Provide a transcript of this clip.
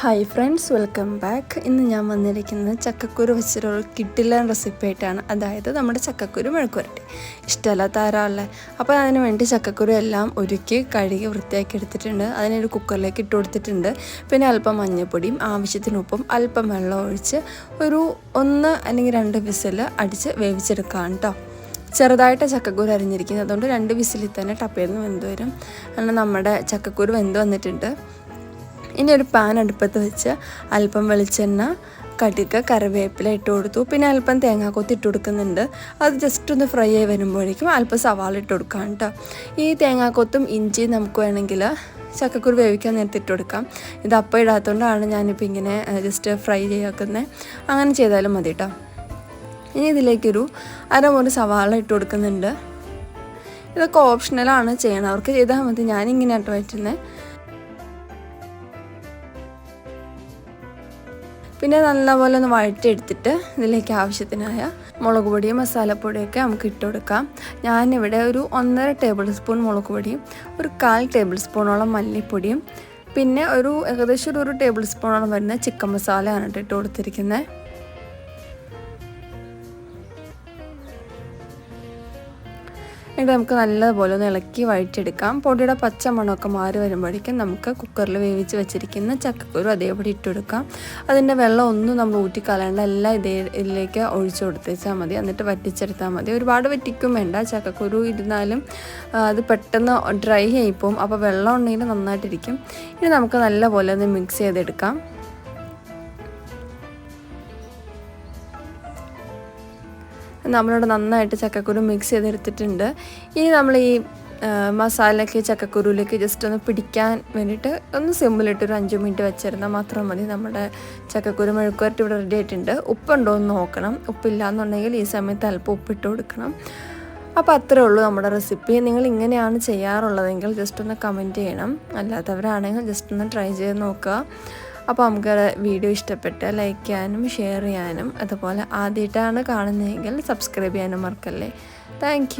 Hi friends welcome back ഇന്ന് ഞാൻ വന്നിരിക്കുന്നത് ചക്കക്കുരു വെച്ചിട്ടുള്ള കിട്ടില്ല റെസിപ്പി ആയിട്ടാണ്. അതായത് നമ്മുടെ ചക്കക്കുരു മെഴുക്കുരട്ടി ഇഷ്ടമല്ലാത്ത ആരാളെ അപ്പോൾ അതിന് വേണ്ടി ചക്കക്കുരു എല്ലാം ഒരുക്കി കഴുകി വൃത്തിയാക്കി എടുത്തിട്ടുണ്ട്. അതിനൊരു കുക്കറിലേക്ക് ഇട്ട് കൊടുത്തിട്ടുണ്ട്. പിന്നെ അല്പം മഞ്ഞൾപ്പൊടിയും ആവശ്യത്തിനൊപ്പം അല്പം വെള്ളം ഒഴിച്ച് ഒരു ഒന്ന് അല്ലെങ്കിൽ രണ്ട് വിസിൽ അടിച്ച് വേവിച്ചെടുക്കാം കേട്ടോ ചെറുതായിട്ട് ചക്കക്കുരു അരിഞ്ഞിരിക്കുന്നത് അതുകൊണ്ട് രണ്ട് വിസിലിൽ തന്നെ ടപ്പേന്ന് വെന്ത് വരും. അങ്ങനെ നമ്മുടെ ചക്കക്കുരു വെന്ത് വന്നിട്ടുണ്ട്. ഇനി ഒരു പാൻ അടുപ്പത്ത് വെച്ച് അല്പം വെളിച്ചെണ്ണ കടുക് കറിവേപ്പില ഇട്ട് കൊടുത്തു. പിന്നെ അല്പം തേങ്ങാക്കൊത്ത് ഇട്ട് കൊടുക്കുന്നുണ്ട്. അത് ജസ്റ്റ് ഒന്ന് ഫ്രൈ ആയി വരുമ്പോഴേക്കും അല്പം സവാള ഇട്ട് കൊടുക്കാം കേട്ടോ. ഈ തേങ്ങാക്കൊത്തും ഇഞ്ചിയും നമുക്ക് വേണമെങ്കിൽ ചക്കക്കുരു വേവിക്കാൻ നേരത്തെ ഇട്ട് കൊടുക്കാം. ഇത് അപ്പം ഇടാത്തതുകൊണ്ടാണ് ഞാനിപ്പോൾ ഇങ്ങനെ ജസ്റ്റ് ഫ്രൈ ചെയ്യാക്കുന്നത് അങ്ങനെ ചെയ്താലും മതി കേട്ടോ. ഇനി ഇതിലേക്കൊരു അരമുറി സവാള ഇട്ട് കൊടുക്കുന്നുണ്ട്. ഇതൊക്കെ ഓപ്ഷണലാണ് ചെയ്യണം അവർക്ക് ചെയ്താൽ മതി. ഞാനിങ്ങനെയാട്ടോ പറ്റുന്നത് പിന്നെ നല്ലപോലെ ഒന്ന് വഴറ്റിയെടുത്തിട്ട് ഇതിലേക്ക് ആവശ്യത്തിനായ മുളക് പൊടിയും മസാലപ്പൊടിയൊക്കെ നമുക്ക് ഇട്ട് കൊടുക്കാം. ഞാനിവിടെ ഒരു ഒന്നര ടേബിൾ സ്പൂൺ മുളക് പൊടിയും ഒരു കാൽ ടേബിൾ സ്പൂണോളം മല്ലിപ്പൊടിയും പിന്നെ ഒരു ഏകദേശം ഒരു ടേബിൾ സ്പൂണോളം വരുന്ന ചിക്കൻ മസാലയാണ് ഇട്ട് കൊടുത്തിരിക്കുന്നത്. എന്നിട്ട് നമുക്ക് നല്ലതുപോലെ ഒന്ന് ഇളക്കി വഴറ്റിയെടുക്കാം. പൊടിയുടെ പച്ച മണമൊക്കെ മാറി വരുമ്പോഴേക്കും നമുക്ക് കുക്കറിൽ വേവിച്ച് വെച്ചിരിക്കുന്ന ചക്കക്കുരു അതേപടി ഇട്ടെടുക്കാം അതിന്റെ വെള്ളം ഒന്നും നമ്മൾ ഊറ്റിക്കളയേണ്ട എല്ലാം ഇതേ ഇതിലേക്ക് ഒഴിച്ചു കൊടുത്തേച്ചാൽ മതി. എന്നിട്ട് വറ്റിച്ചെടുത്താൽ മതി. ഒരുപാട് വറ്റിക്കും വേണ്ട. ചക്കക്കുരു ഇരുന്നാലും അത് പെട്ടെന്ന് ഡ്രൈ ആയിപ്പോവും അപ്പോൾ വെള്ളം ഉണ്ടെങ്കിൽ നന്നായിട്ടിരിക്കും. ഇനി നമുക്ക് നല്ലപോലെ ഒന്ന് മിക്സ് ചെയ്തെടുക്കാം. നമ്മളിവിടെ നന്നായിട്ട് ചക്കക്കുരു മിക്സ് ചെയ്തെടുത്തിട്ടുണ്ട്. ഇനി നമ്മൾ ഈ മസാലയ്ക്ക് ചക്കക്കുരുവിലേക്ക് ജസ്റ്റ് ഒന്ന് പിടിക്കാൻ വേണ്ടിയിട്ട് ഒന്ന് സിമ്പിളിട്ട് ഒരു അഞ്ച് മിനിറ്റ് വെച്ചിരുന്നാൽ മാത്രം മതി. നമ്മുടെ ചക്കക്കുരു മെഴുക്കുവരട്ടി ഇവിടെ റെഡി ആയിട്ടുണ്ട്. ഉപ്പുണ്ടോ എന്ന് നോക്കണം. ഉപ്പില്ല എന്നുണ്ടെങ്കിൽ ഈ സമയത്ത് അല്പം ഉപ്പിട്ട് കൊടുക്കണം. അപ്പോൾ അത്രേ ഉള്ളൂ നമ്മുടെ റെസിപ്പി നിങ്ങൾ ഇങ്ങനെയാണ് ചെയ്യാറുള്ളതെങ്കിൽ ജസ്റ്റ് ഒന്ന് കമന്റ് ചെയ്യണം. അല്ലാത്തവരാണെങ്കിൽ ജസ്റ്റ് ഒന്ന് ട്രൈ ചെയ്ത് നോക്കുക. അപ്പോൾ നമുക്ക് വീഡിയോ ഇഷ്ടപ്പെട്ട് ലൈക്ക് ചെയ്യാനും ഷെയർ ചെയ്യാനും അതുപോലെ ആദ്യമായിട്ടാണ് കാണുന്നതെങ്കിൽ സബ്സ്ക്രൈബ് ചെയ്യാനും മറക്കല്ലേ. താങ്ക്